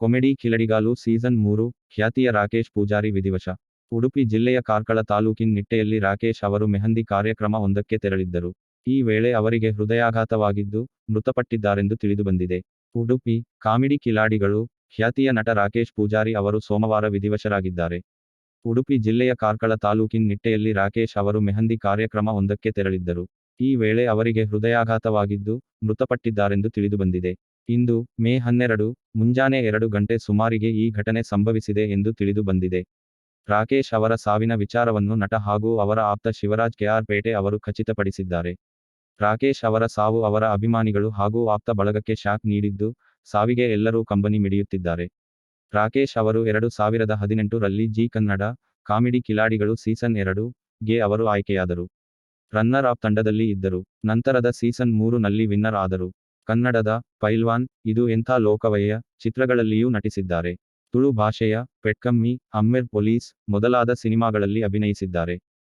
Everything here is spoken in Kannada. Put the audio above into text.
ಕೊಮೆಡಿ ಕಿಲಡಿಗಾಲು ಸೀಸನ್ ಮೂರು, ಖ್ಯಾತಿಯ ರಾಕೇಶ್ ಪೂಜಾರಿ ವಿಧಿವಶ. ಉಡುಪಿ ಜಿಲ್ಲೆಯ ಕಾರ್ಕಳ ತಾಲೂಕಿನ ನಿಟ್ಟೆಯಲ್ಲಿ ರಾಕೇಶ್ ಅವರು ಮೆಹಂದಿ ಕಾರ್ಯಕ್ರಮ ಒಂದಕ್ಕೆ ತೆರಳಿದ್ದರು. ಈ ವೇಳೆ ಅವರಿಗೆ ಹೃದಯಾಘಾತವಾಗಿದ್ದು ಮೃತಪಟ್ಟಿದ್ದಾರೆಂದು ತಿಳಿದುಬಂದಿದೆ ಉಡುಪಿ ಕಾಮಿಡಿ ಕಿಲಾಡಿಗಳು, ಖ್ಯಾತಿಯ ನಟ ರಾಕೇಶ್ ಪೂಜಾರಿ ಅವರು ಸೋಮವಾರ ವಿಧಿವಶರಾಗಿದ್ದಾರೆ. ಉಡುಪಿ ಜಿಲ್ಲೆಯ ಕಾರ್ಕಳ ತಾಲೂಕಿನ ನಿಟ್ಟೆಯಲ್ಲಿ ರಾಕೇಶ್ ಅವರು ಮೆಹಂದಿ ಕಾರ್ಯಕ್ರಮ ಒಂದಕ್ಕೆ ತೆರಳಿದ್ದರು. ಈ ವೇಳೆ ಅವರಿಗೆ ಹೃದಯಾಘಾತವಾಗಿದ್ದು ಮೃತಪಟ್ಟಿದ್ದಾರೆಂದು ತಿಳಿದುಬಂದಿದೆ ಇಂದು ಮೇ ಹನ್ನೆರಡು, ಮುಂಜಾನೆ ಎರಡು ಗಂಟೆ ಸುಮಾರಿಗೆ ಈ ಘಟನೆ ಸಂಭವಿಸಿದೆ ಎಂದು ತಿಳಿದು ಬಂದಿದೆ. ರಾಕೇಶ್ ಅವರ ಸಾವಿನ ವಿಚಾರವನ್ನು ನಟ ಹಾಗೂ ಅವರ ಆಪ್ತ ಶಿವರಾಜ್ ಕೆಆರ್ ಪೇಟೆ ಅವರು ಖಚಿತಪಡಿಸಿದ್ದಾರೆ. ರಾಕೇಶ್ ಅವರ ಸಾವು ಅವರ ಅಭಿಮಾನಿಗಳು ಹಾಗೂ ಆಪ್ತ ಬಳಗಕ್ಕೆ ಶಾಕ್ ನೀಡಿದ್ದು, ಸಾವಿಗೆ ಎಲ್ಲರೂ ಕಂಬನಿ ಮಿಡಿಯುತ್ತಿದ್ದಾರೆ. ರಾಕೇಶ್ ಅವರು ಎರಡು ಸಾವಿರದ ಹದಿನೆಂಟು ರಲ್ಲಿ Zee Kannada comedy Khiladigalu season ಎರಡು ಗೆ ಅವರು ಆಯ್ಕೆಯಾದರು. ರನ್ನರ್ ಆಫ್ ತಂಡದಲ್ಲಿ ಇದ್ದರು. ನಂತರದ ಸೀಸನ್ ಮೂರು ನಲ್ಲಿ ವಿನ್ನರ್ ಆದರು. ಕನ್ನಡದ ಪೈಲ್ವಾನ್ ಇದು ಎಂಥ ಲೋಕವಯ್ಯ ಚಿತ್ರಗಳಲ್ಲಿಯೂ ನಟಿಸಿದ್ದಾರೆ. ತುಳು ಭಾಷೆಯ ಪೆಟ್ಕಮ್ಮಿ, ಅಮ್ಮೆರ್ ಪೊಲೀಸ್ ಮೊದಲಾದ ಸಿನಿಮಾಗಳಲ್ಲಿ ಅಭಿನಯಿಸಿದ್ದಾರೆ.